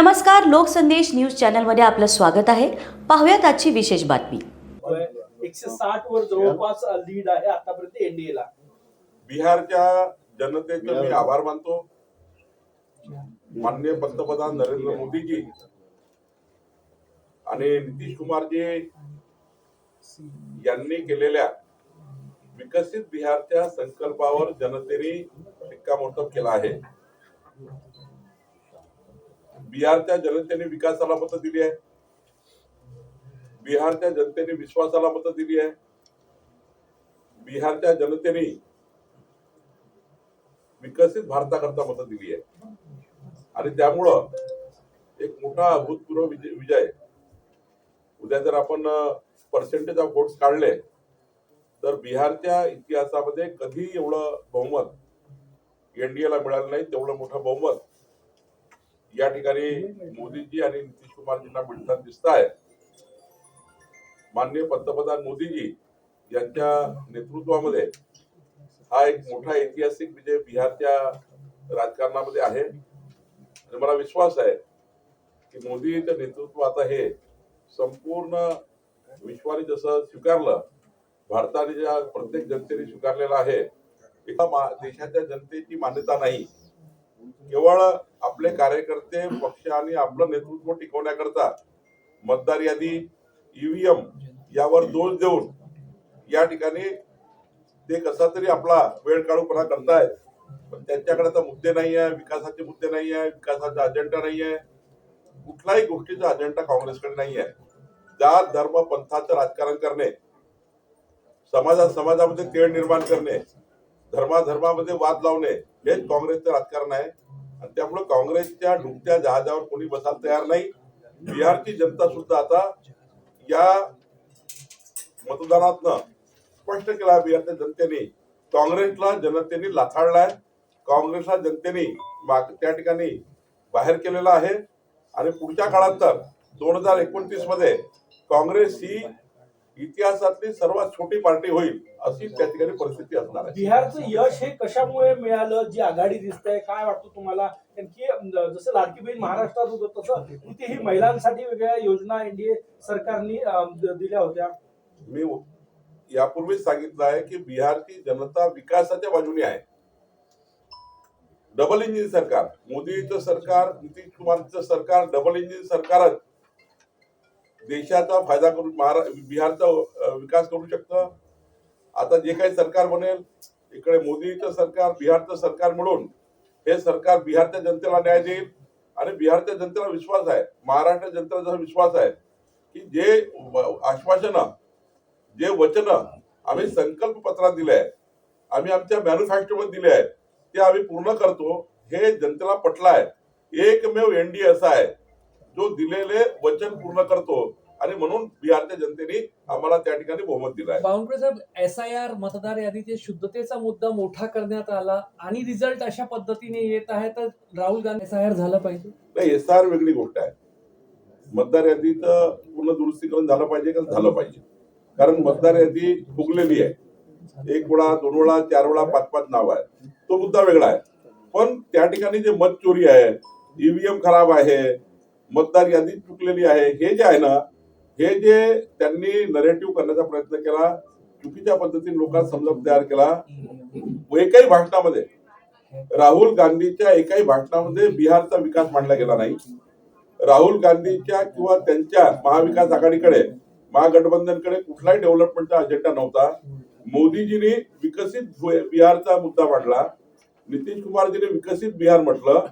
नमस्कार लोकसंदेश न्यूज चॅनलमध्ये आपलं स्वागत आहे. पाहुयात आजची विशेष बातमी. एकशे साठ वर जवळपास लीड आहे आतापर्यंत एनडीए ला. बिहारच्या जनतेचे मी आभार मानतो. माननीय पंतप्रधान नरेंद्र मोदीजी आणि नितीश कुमारजी यांनी केलेल्या विकसित बिहारच्या संकल्पावर जनतेने शिक्कामोर्तब केला आहे. बिहारच्या जनतेने विकासाला मतं दिली आहे. बिहारच्या जनतेने विश्वासाला मतं दिली आहे. बिहारच्या जनतेने विकसित भारताकरता मतं दिली आहे. आणि त्यामुळं एक मोठा अभूतपूर्व विजय विजय उद्या जर आपण पर्सेंटेज ऑफ वोट्स काढले तर बिहारच्या इतिहासामध्ये कधी एवढं बहुमत एनडीएला मिळालं नाही तेवढं मोठं बहुमत या ठिकाणी मोदीजी आणि नितीश कुमारजींना मिळताना दिसत आहे. माननीय पंतप्रधान मोदीजी यांच्या नेतृत्वामध्ये हा एक मोठा ऐतिहासिक विजय बिहारच्या राजकारणामध्ये आहे. आणि मला विश्वास आहे की मोदीचं नेतृत्व आता हे संपूर्ण विश्वाने जसं स्वीकारलं भारताने ज्या प्रत्येक जनतेने स्वीकारलेलं आहे एका देशाच्या जनतेची मान्यता नाही. केवळ आपले कार्यकर्ते पक्ष आणि आपलं नेतृत्व टिकवण्याकरता मतदार यादी ईव्हीएम यावर दोष देऊन या ठिकाणी ते कसा तरी आपला वेळ काढूपणा करतायत. पण त्यांच्याकडे तर मुद्दे नाही आहे विकासाचे मुद्दे नाही आहे विकासाचा अजेंडा नाही आहे. कुठल्याही गोष्टीचा अजेंडा काँग्रेसकडे नाही आहे. जात धर्म पंथाचं राजकारण करणे समाजात समाजामध्ये तेढ निर्माण करणे धर्माधर्मामध्ये वाद लावणे हेच काँग्रेसचं राजकारण आहे. आणि त्यामुळे काँग्रेसच्या डुबत्या जहाजावर कोणी बसायला तयार नाही. बिहारची जनता सुद्धा आता या मतदानातनं स्पष्ट केला बिहारच्या जनतेने काँग्रेसला जनतेने लाथाळलाय. काँग्रेसला जनतेने त्या ठिकाणी बाहेर केलेला आहे. आणि पुढच्या काळात तर दोन हजार एकोणतीसमध्ये काँग्रेस ही इतिहासातली सर्वात छोटी पार्टी होईल अशी त्या ठिकाणी परिस्थिती असणार आहे. बिहारचं यश हे कशामुळे मिळालं? जी आघाडी दिसते काय वाटतं तुम्हाला? कारण की जसं लाडकी बहीण महाराष्ट्रात होतं तसं तिथे ही महिलांसाठी वेगळ्या योजना एनडीए सरकारने दिल्या होत्या. मी यापूर्वीच सांगितलं आहे की बिहारची जनता विकासाच्या बाजूने आहे. डबल इंजिन सरकार मोदीचं सरकार नितीश कुमारचं सरकार डबल इंजिन सरकारच देशाचा फायदा करून महारा बिहारचा विकास करू शकतं. आता जे काही सरकार बनेल इकडे मोदीचं सरकार बिहारचं सरकार मिळून हे सरकार बिहारच्या जनतेला न्याय देईल. आणि बिहारच्या जनतेला विश्वास आहे महाराष्ट्र जनतेला जसा विश्वास आहे की जे आश्वासनं जे वचन आम्ही संकल्प पत्रात दिले आहे आम्ही आमच्या मॅन्युफॅक्चरमध्ये दिले आहेत ते आम्ही पूर्ण करतो हे जनतेला पटलं आहे. एकमेव एनडीए असा आहे. जो दिलेले वचन पूर्ण करतो. आणि म्हणून बिहारच्या जनतेने आम्हाला त्या ठिकाणी बहुमत दिलं आहे. बावनकुळे साहेब एस आय आर मतदार यादीचे शुद्धतेचा मुद्दा मोठा करण्यात आला आणि रिझल्ट अशा पद्धतीने येत आहे तर Rahul Gandhi S I R झालं पाहिजे? नाही एस आर वेगळी गोष्ट आहे. मतदार यादीचं पूर्ण दुरुस्तीकरण झालं पाहिजे का झालं पाहिजे? कारण मतदार यादी फुगलेली आहे. एक वेळा दोन वेळा चार वेळा पाच पाच नाव आहे. तो मुद्दा वेगळा आहे. पण त्या ठिकाणी जे मत चोरी आहे ईव्हीएम खराब आहे मतदार यादी चुकलेली आहे. हे जे आहे ना हे जे त्यांनी नरेटिव्ह करण्याचा प्रयत्न केला चुकीच्या पद्धतीने लोकांना समजून तयार केला एकाही भाषणामध्ये राहुल गांधीच्या एकाही भाषणामध्ये बिहारचा विकास मांडला गेला नाही. राहुल गांधीच्या किंवा त्यांच्या महाविकास आघाडीकडे महागठबंधनकडे कुठलाही डेव्हलपमेंटचा अजेंडा नव्हता. मोदीजींनी विकसित बिहारचा मुद्दा मांडला. नितीश कुमारजीने विकसित बिहार म्हटलं.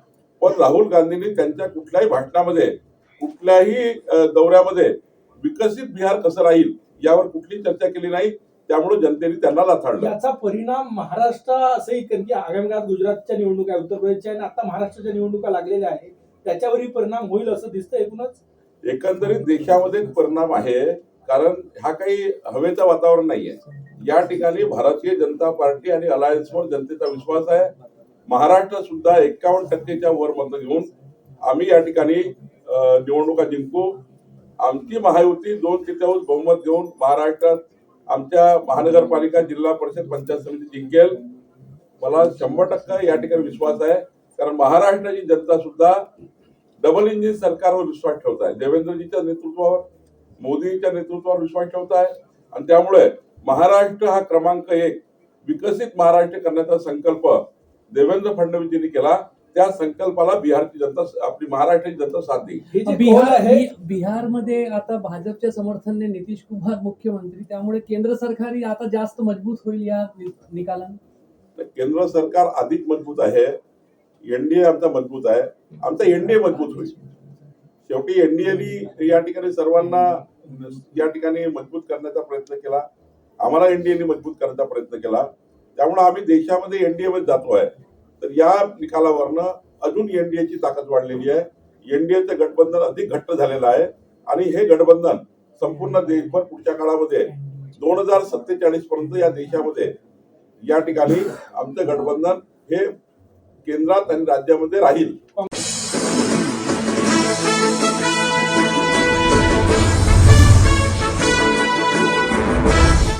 पण राहुल गांधींनी त्यांच्या कुठल्याही भाषणामध्ये कुठल्याही दौऱ्यामध्ये विकसित बिहार कसं राहील यावर कुठली चर्चा केली नाही. त्यामुळे जनतेने त्यांना लाथाडलं याचा परिणाम महाराष्ट्र असंही कारण की आगामी काळात गुजरातच्या निवडणुका आहे, उत्तर प्रदेशच्या आणि आता महाराष्ट्राच्या निवडणुका लागलेल्या आहे त्याच्यावरही परिणाम होईल असं दिसतं एकूणच? एकंदरीत देशामध्ये परिणाम आहे कारण हा काही हवेचं वातावरण नाहीये. या ठिकाणी भारतीय जनता पार्टी आणि अलायन्सवर जनतेचा विश्वास आहे. महाराष्ट्र सुद्धा एकावन्न टक्केच्या वर मत घेऊन आम्ही या ठिकाणी निवडणुका जिंकू. आमची महायुती दोन तृतीयांश बहुमत घेऊन महाराष्ट्रात आमच्या महानगरपालिका जिल्हा परिषद पंचायत समिती जिंकेल. मला शंभर टक्का या ठिकाणी विश्वास आहे. कारण महाराष्ट्राची जनता सुद्धा डबल इंजिन सरकारवर विश्वास ठेवत आहे. देवेंद्रजीच्या नेतृत्वावर मोदींच्या नेतृत्वावर विश्वास ठेवत आहे. आणि त्यामुळे महाराष्ट्र हा क्रमांक एक. विकसित महाराष्ट्र करण्याचा संकल्प देवेंद्र फडणवीसजींनी केला त्या संकल्पाला बिहारची जनता आपली महाराष्ट्राची जनता साथ देईल. बिहार बिहारमध्ये आता भाजपच्या समर्थनाने नितीश कुमार मुख्यमंत्री त्यामुळे केंद्र सरकारही आता जास्त मजबूत होईल या निकालाने? तर केंद्र सरकार अधिक मजबूत आहे एनडीए आमचा मजबूत आहे आमचा एनडीए मजबूत होईल. शेवटी एनडीएनी या ठिकाणी सर्वांना या ठिकाणी मजबूत करण्याचा प्रयत्न केला आम्हाला एनडीएने मजबूत करण्याचा प्रयत्न केला. त्यामुळे आम्ही देशामध्ये एनडीएमध्ये जातो आहे तर या निकालावरनं अजून एनडीएची ताकद वाढलेली आहे. एनडीएचं गठबंधन अधिक घट्ट झालेलं आहे. आणि हे गठबंधन संपूर्ण देशभर पुढच्या काळामध्ये दोन हजार सत्तेचाळीस पर्यंत या देशामध्ये या ठिकाणी आमचं गठबंधन हे केंद्रात आणि राज्यामध्ये राहील.